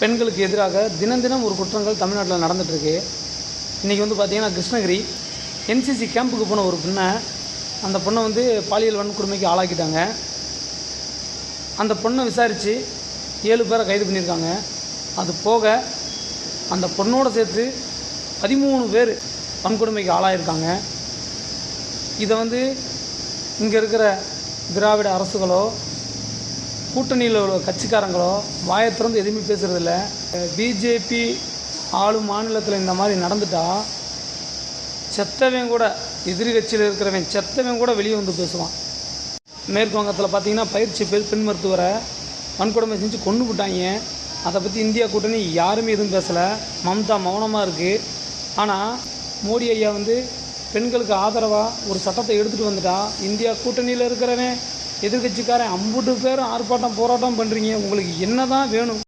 பெண்களுக்கு எதிராக தினம் தினம் ஒரு குற்றங்கள் தமிழ்நாட்டில் நடந்துகிட்ருக்கு இன்றைக்கி வந்து பார்த்திங்கன்னா கிருஷ்ணகிரி என்சிசி கேம்புக்கு போன ஒரு பெண்ணை அந்த பொண்ணை வந்து பாலியல் வன்கொடுமைக்கு ஆளாக்கிட்டாங்க. அந்த பொண்ணை விசாரித்து ஏழு பேரை கைது பண்ணியிருக்காங்க. அது போக அந்த பொண்ணோடு சேர்த்து பதிமூணு பேர் வன்கொடுமைக்கு ஆளாயிருக்காங்க. இதை வந்து இங்கே இருக்கிற திராவிட அரசுகளோ கூட்டணியில் உள்ள கட்சிக்காரங்களோ வாயை திறந்து எதுவுமே பேசுகிறதில்ல பிஜேபி ஆளும் மாநிலத்தில் இந்த மாதிரி நடந்துட்டால் செத்தவன் கூட எதிரி கட்சியில் இருக்கிறவன் செத்தவன் கூட வெளியே வந்து பேசுவான். மேற்கு வங்கத்தில் பார்த்தீங்கன்னா பயிற்சி பெண் பெண் மருத்துவரை வன்கொடுமை செஞ்சு கொண்டு விட்டாங்க. அதை பற்றி இந்தியா கூட்டணி யாருமே எதுவும் பேசலை. மம்தா மௌனமாக இருக்குது ஆனால் மோடி ஐயா வந்து பெண்களுக்கு ஆதரவாக ஒரு சட்டத்தை எடுத்துகிட்டு வந்துட்டா. இந்தியா கூட்டணியில் இருக்கிறவன் எதிர்கட்சிக்காரன் அம்புட்டு பேர் ஆர்ப்பாட்டம் போராட்டம் பண்ணுறீங்க உங்களுக்கு என்ன தான் வேணும்?